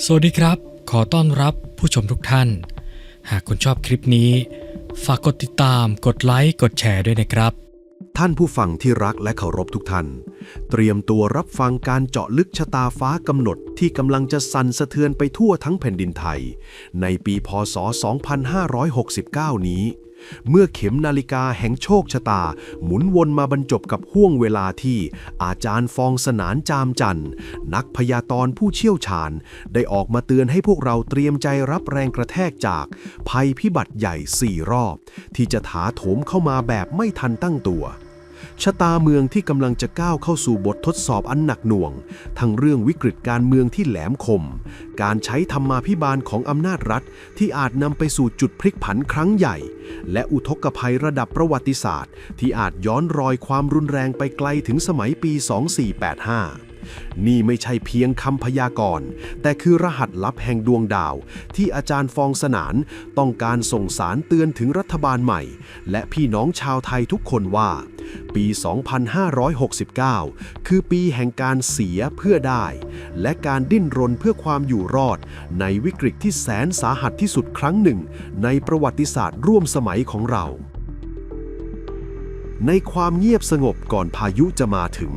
สวัสดีครับ ขอต้อนรับผู้ชมทุกท่าน หากคุณชอบคลิปนี้ ฝากกดติดตาม กดไลค์ กดแชร์ด้วยนะครับ ท่านผู้ฟังที่รักและเคารพทุกท่าน เตรียมตัวรับฟังการเจาะลึกชะตาฟ้ากำหนดที่กำลังจะสั่นสะเทือนไปทั่วทั้งแผ่นดินไทย ในปีพศ 2569 นี้ เมื่อเข็มนาฬิกาแห่งโชคชะตา หมุนวนมาบรรจบกับห่วงเวลาที่ อาจารย์ฟองสนานจามจันทร์นักพยากรณ์ผู้เชี่ยวชาญ ได้ออกมาเตือนให้พวกเราเตรียมใจรับแรงกระแทกจาก ภัยพิบัติใหญ่สี่รอบ ที่จะถาโถมเข้ามาแบบไม่ทันตั้งตัว ชะตาเมืองที่กำลังจะก้าวเข้าสู่บททดสอบอันหนักหน่วง ทั้งเรื่องวิกฤตการเมืองที่แหลมคม การใช้ธรรมาภิบาลของอำนาจรัฐ ที่อาจนำไปสู่จุดพลิกผันครั้งใหญ่ และอุทกภัยระดับประวัติศาสตร์ ที่อาจย้อนรอยความรุนแรงไปไกลถึงสมัยปี 2485 นี่ไม่ใช่เพียงคำพยากรณ์ แต่คือรหัสลับแห่งดวงดาว ที่อาจารย์ฟองสนานต้องการส่งสารเตือนถึงรัฐบาลใหม่ และพี่น้องชาวไทยทุกคนว่า ปี 2569 คือปีแห่งการเสียเพื่อได้ และการดิ้นรนเพื่อความอยู่รอด ในวิกฤตที่แสนสาหัสที่สุดครั้งหนึ่ง ในประวัติศาสตร์ร่วมสมัยของเรา ในความเงียบสงบก่อนพายุจะมาถึง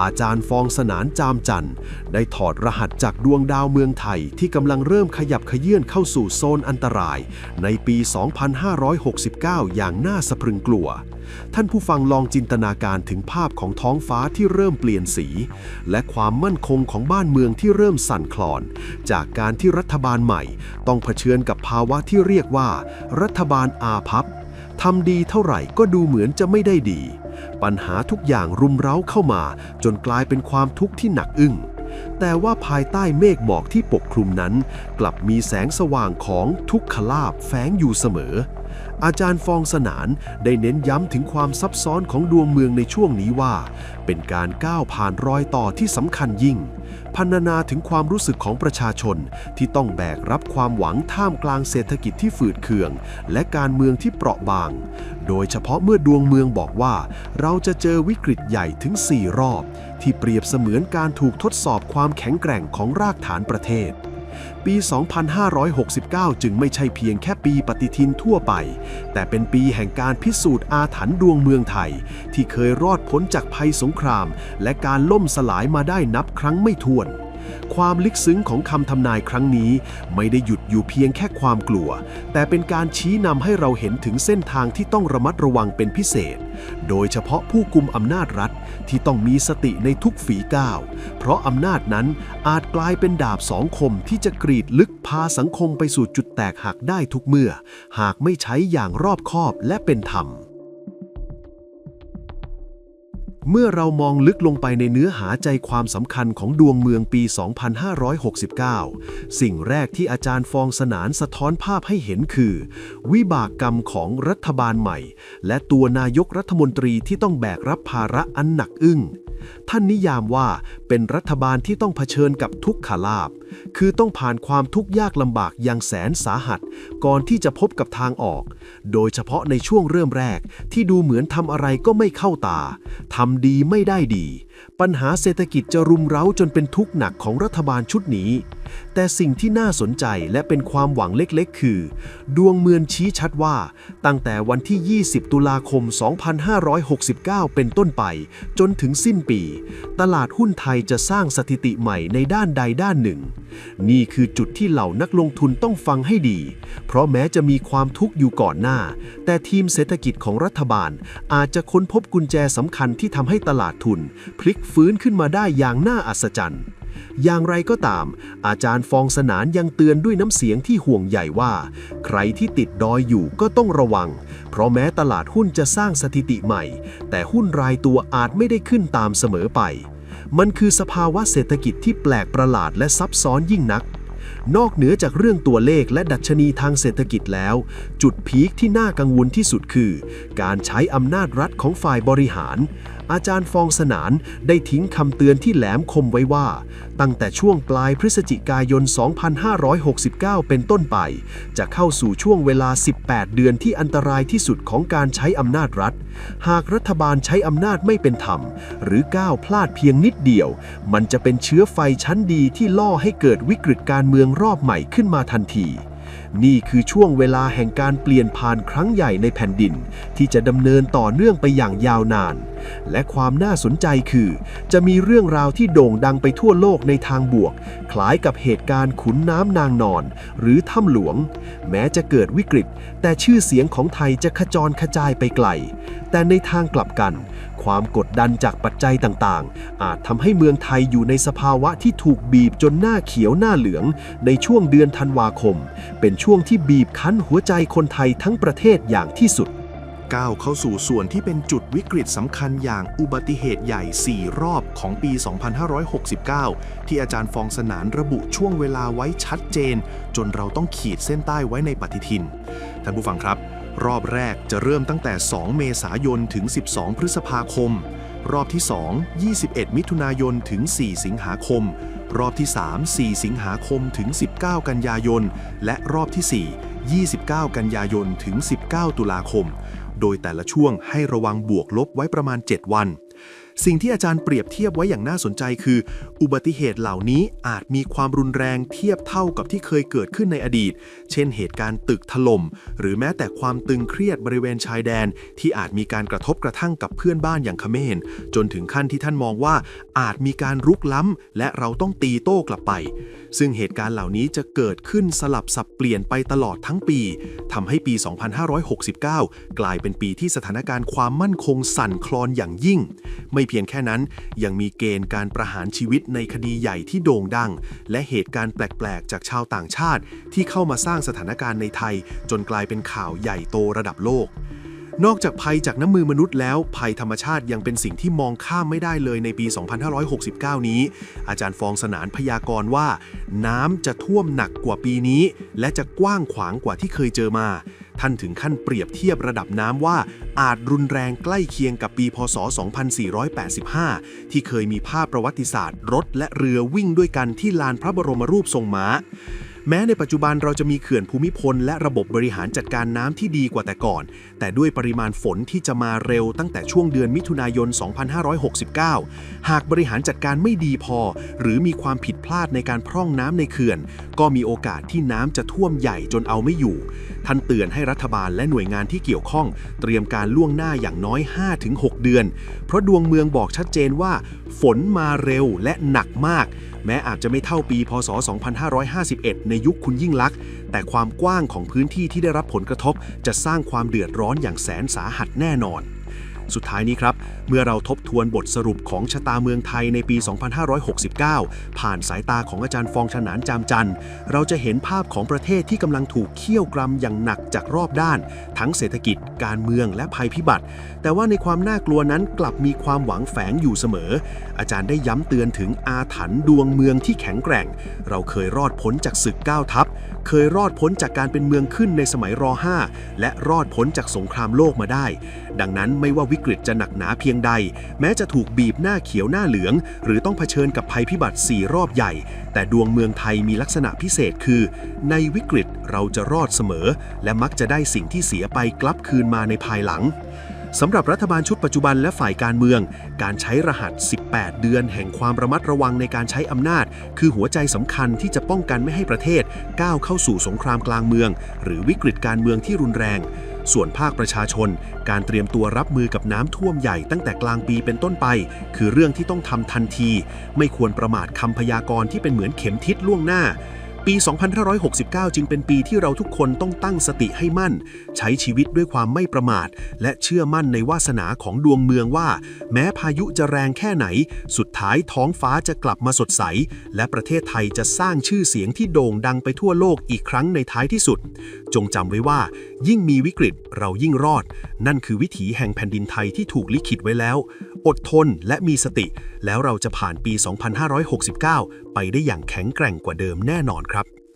อาจารย์ฟองสนานจามจันทร์ได้ถอดรหัสจากดวงดาวเมืองไทยที่กำลังเริ่มขยับขยื่นเข้าสู่โซนอันตราย ในปี 2569 อย่างน่าสะพรึงกลัว ท่านผู้ฟังลองจินตนาการถึงภาพของท้องฟ้าที่เริ่มเปลี่ยนสี และความมั่นคงของบ้านเมืองที่เริ่มสั่นคลอน จากการที่รัฐบาลใหม่ ต้องเผชิญกับภาวะที่เรียกว่า รัฐบาลอาภัพ ทำดีเท่าไหร่ก็ดูเหมือนจะไม่ได้ดี ปัญหาทุกอย่างรุมเร้าเข้ามา จนกลายเป็นความทุกข์ที่หนักอึ้ง แต่ว่าภายใต้เมฆหมอกที่ปกคลุมนั้น กลับมีแสงสว่างของทุกขลาบแฝงอยู่เสมอ อาจารย์ฟองสนานได้เน้นย้ำถึงความซับซ้อนของดวงเมืองในช่วงนี้ว่า เป็นการก้าวผ่านรอยต่อที่สำคัญยิ่ง พันนาถึงความรู้สึกของประชาชนที่ต้องแบกรับความหวังท่ามกลางเศรษฐกิจที่ฝืดเคือง และการเมืองที่เปราะบาง โดยเฉพาะเมื่อดวงเมืองบอกว่า เราจะเจอวิกฤตใหญ่ถึง 4 รอบ ที่เปรียบเสมือนการถูกทดสอบความแข็งแกร่งของรากฐานประเทศ ปี 2569 จึงไม่ใช่เพียงแค่ปีปฏิทินทั่วไป แต่เป็นปีแห่งการพิสูจน์อาถรรพ์ดวงเมืองไทย ที่เคยรอดพ้นจากภัยสงคราม และการล่มสลายมาได้นับครั้งไม่ถ้วน ความลึกซึ้งของคำทำนายครั้งนี้ ไม่ได้หยุดอยู่เพียงแค่ความกลัว แต่เป็นการชี้นำให้เราเห็นถึงเส้นทางที่ต้องระมัดระวังเป็นพิเศษ โดยเฉพาะผู้กุมอำนาจรัฐที่ต้องมีสติในทุกฝีก้าว เพราะอำนาจนั้นอาจกลายเป็นดาบสองคมที่จะกรีดลึกพาสังคมไปสู่จุดแตกหักได้ทุกเมื่อ หากไม่ใช้อย่างรอบคอบและเป็นธรรม เมื่อเรามองลึกลงไปในเนื้อหาใจความสำคัญของดวงเมืองปี 2569 สิ่งแรกที่อาจารย์ฟองสนานสะท้อนภาพให้เห็นคือ วิบากกรรมของรัฐบาลใหม่ และตัวนายกรัฐมนตรีที่ต้องแบกรับภาระอันหนักอึ้ง ท่านนิยามว่าเป็นรัฐบาลที่ต้องเผชิญกับทุกขลาบ คือต้องผ่านความทุกข์ยากลำบากอย่างแสนสาหัส ก่อนที่จะพบกับทางออก โดยเฉพาะในช่วงเริ่มแรกที่ดูเหมือนทำอะไรก็ไม่เข้าตาทำดีไม่ได้ดีปัญหาเศรษฐกิจจะรุมเร้าจนเป็นทุกข์หนักของรัฐบาลชุดนี้ แต่สิ่งที่น่าสนใจและเป็นความหวังเล็กๆ คือ ดวงเมืองชี้ชัดว่า ตั้งแต่วันที่ 20 ตุลาคม 2569 เป็นต้นไป จนถึงสิ้นปี ตลาดหุ้นไทยจะสร้างสถิติใหม่ในด้านใดด้านหนึ่ง นี่คือจุดที่เหล่านักลงทุนต้องฟังให้ดี เพราะแม้จะมีความทุกข์อยู่ก่อนหน้า แต่ทีมเศรษฐกิจของรัฐบาลอาจจะค้นพบกุญแจสำคัญที่ทำให้ตลาดทุนพลิกฟื้นขึ้นมาได้อย่างน่าอัศจรรย์ อย่างไรก็ตาม อาจารย์ฟองสนานยังเตือนด้วยน้ำเสียงที่ห่วงใหญ่ว่า ใครที่ติดดอยอยู่ก็ต้องระวัง เพราะแม้ตลาดหุ้นจะสร้างสถิติใหม่ แต่หุ้นรายตัวอาจไม่ได้ขึ้นตามเสมอไป มันคือสภาวะเศรษฐกิจที่แปลกประหลาดและซับซ้อนยิ่งนักนอกเหนือจากเรื่องตัวเลขและดัชนีทางเศรษฐกิจแล้ว จุดพีคที่น่ากังวลที่สุดคือ การใช้อำนาจรัฐของฝ่ายบริหาร อาจารย์ฟองสนานได้ทิ้งคำเตือนที่แหลมคมไว้ว่า ตั้งแต่ช่วงปลายพฤศจิกายน 2569 เป็นต้นไป จะเข้าสู่ช่วงเวลา 18 เดือนที่อันตรายที่สุดของการใช้อำนาจรัฐ หากรัฐบาลใช้อำนาจไม่เป็นธรรม หรือก้าวพลาดเพียงนิดเดียว มันจะเป็นเชื้อไฟชั้นดีที่ล่อให้เกิดวิกฤตการเมืองรอบใหม่ขึ้นมาทันที นี่คือช่วงเวลาแห่งการเปลี่ยนผ่านครั้งใหญ่ในแผ่นดิน ที่จะดำเนินต่อเนื่องไปอย่างยาวนาน และความน่าสนใจคือ จะมีเรื่องราวที่โด่งดังไปทั่วโลกในทางบวก คล้ายกับเหตุการณ์ขุนน้ำนางนอน หรือถ้ำหลวง แม้จะเกิดวิกฤต แต่ชื่อเสียงของไทยจะขจรขจายไปไกล แต่ในทางกลับกัน ความกดดันจากปัจจัยต่างๆ อาจทำให้เมืองไทยอยู่ในสภาวะที่ถูกบีบจนหน้าเขียวหน้าเหลือง ในช่วงเดือนธันวาคม เป็นช่วงที่บีบคั้นหัวใจคนไทยทั้งประเทศอย่างที่สุด ก้าวเข้าสู่ส่วนที่เป็นจุดวิกฤตสำคัญอย่างอุบัติเหตุใหญ่ 4 รอบของปี 2569 ที่อาจารย์ฟองสนานระบุช่วงเวลาไว้ชัดเจน จนเราต้องขีดเส้นใต้ไว้ในปฏิทิน ท่านผู้ฟังครับ รอบแรกจะเริ่มตั้งแต่ 2 เมษายนถึง 12 พฤษภาคม รอบที่ 2 21 มิถุนายนถึง 4 สิงหาคม รอบที่ 3 4 สิงหาคมถึง 19 กันยายน และรอบที่ 4 29 กันยายนถึง 19 ตุลาคม โดยแต่ละช่วงให้ระวังบวกลบไว้ประมาณ 7 วัน สิ่งที่อาจารย์เปรียบเทียบไว้อย่างน่าสนใจคือ อุบัติเหตุเหล่านี้อาจมีความรุนแรงเทียบเท่ากับที่เคยเกิดขึ้นในอดีต เช่นเหตุการณ์ตึกถล่ม หรือแม้แต่ความตึงเครียดบริเวณชายแดน ที่อาจมีการกระทบกระทั่งกับเพื่อนบ้านอย่างเขมรจนถึงขั้นที่ท่านมองว่าอาจมีการรุกล้ำและเราต้องตีโต้กลับไป ซึ่งเหตุการณ์เหล่านี้จะเกิดขึ้นสลับสับเปลี่ยนไปตลอดทั้งปีทำให้ปี 2569 กลายเป็นปีที่สถานการณ์ความมั่นคงสั่นคลอนอย่างยิ่ง ไม่เพียงแค่นั้นยังมีเกณฑ์การประหารชีวิตในคดีใหญ่ที่โด่งดัง และเหตุการณ์แปลกๆ จากชาวต่างชาติ ที่เข้ามาสร้างสถานการณ์ในไทย จนกลายเป็นข่าวใหญ่โตระดับโลก นอกจากภัยจากน้ำมือมนุษย์แล้ว ภัยธรรมชาติยังเป็นสิ่งที่มองข้ามไม่ได้เลยในปี 2569 นี้ อาจารย์ฟองสนานพยากรณ์ว่า น้ำจะท่วมหนักกว่าปีนี้ และจะกว้างขวางกว่าที่เคยเจอมา ท่านถึงขั้นเปรียบเทียบระดับน้ำว่า อาจรุนแรงใกล้เคียงกับปี พศ 2485 ที่เคยมีภาพประวัติศาสตร์ รถและเรือวิ่งด้วยกันที่ลานพระบรมรูปทรงม้า แม้ในปัจจุบันเราจะมีเขื่อนภูมิพล และระบบบริหารจัดการน้ำที่ดีกว่าแต่ก่อน แต่ด้วยปริมาณฝนที่จะมาเร็วตั้งแต่ช่วงเดือนมิถุนายน 2569 หากบริหารจัดการไม่ดีพอ หรือมีความผิดพลาดในการพร่องน้ำในเขื่อน ก็มีโอกาสที่น้ำจะท่วมใหญ่จนเอาไม่อยู่ ท่านเตือนให้รัฐบาลและหน่วยงานที่เกี่ยวข้อง เตรียมการล่วงหน้าอย่างน้อย 5-6 เดือน เพราะดวงเมืองบอกชัดเจนว่า ฝนมาเร็วและหนักมาก แม้อาจจะไม่เท่าปีพศ 2551 ในยุคคุณยิ่งลักษณ์ แต่ความกว้างของพื้นที่ที่ได้รับผลกระทบจะสร้างความเดือดร้อนอย่างแสนสาหัสแน่นอน สุดท้ายนี้ครับ เมื่อเราทบทวนบทสรุปของชะตาเมืองไทยในปี 2569 ผ่านสายตาของอาจารย์ฟองฉนานจามจันทร์ เราจะเห็นภาพของประเทศที่กำลังถูกเคี่ยวกรำอย่างหนักจากรอบด้าน ทั้งเศรษฐกิจ การเมืองและภัยพิบัติ แต่ว่าในความน่ากลัวนั้นกลับมีความหวังแฝงอยู่เสมอ อาจารย์ได้ย้ำเตือนถึงอาถรรพ์ดวงเมืองที่แข็งแกร่ง เราเคยรอดพ้นจากศึกก้าวทัพ เคยรอดพ้นจากการเป็นเมืองขึ้นในสมัยร .5 และรอดพ้นจากสงครามโลกมาได้ ดังนั้นไม่ว่าวิวิกฤตจะหนักหนาเพียงใด แม้จะถูกบีบหน้าเขียวหน้าเหลือง หรือต้องเผชิญกับภัยพิบัติ 4 รอบใหญ่ แต่ดวงเมืองไทยมีลักษณะพิเศษคือ ในวิกฤตเราจะรอดเสมอ และมักจะได้สิ่งที่เสียไปกลับคืนมาในภายหลังสำหรับรัฐบาลชุดปัจจุบันและฝ่ายการเมือง การใช้รหัส 18 เดือนแห่งความระมัดระวังในการใช้อำนาจ คือหัวใจสำคัญที่จะป้องกันไม่ให้ประเทศ ก้าวเข้าสู่สงครามกลางเมือง หรือวิกฤตการเมืองที่รุนแรง ส่วนภาคประชาชน การเตรียมตัวรับมือกับน้ำท่วมใหญ่ตั้งแต่กลางปีเป็นต้นไป คือเรื่องที่ต้องทำทันที ไม่ควรประมาทคำพยากรณ์ที่เป็นเหมือนเข็มทิศล่วงหน้า ปี 2569 จึงเป็นปีที่เราทุกคนต้องตั้งสติให้มั่น ใช้ชีวิตด้วยความไม่ประมาท และเชื่อมั่นในวาสนาของดวงเมืองว่า แม้พายุจะแรงแค่ไหน สุดท้ายท้องฟ้าจะกลับมาสดใส และประเทศไทยจะสร้างชื่อเสียงที่โด่งดังไปทั่วโลกอีกครั้งในท้ายที่สุด จงจำไว้ว่า ยิ่งมีวิกฤตเรายิ่งรอด นั่นคือวิถีแห่งแผ่นดินไทยที่ถูกลิขิตไว้แล้ว อดทนและมีสติ แล้วเราจะผ่านปี 2569 ไปได้อย่างแข็งแกร่งกว่าเดิมแน่นอนครับ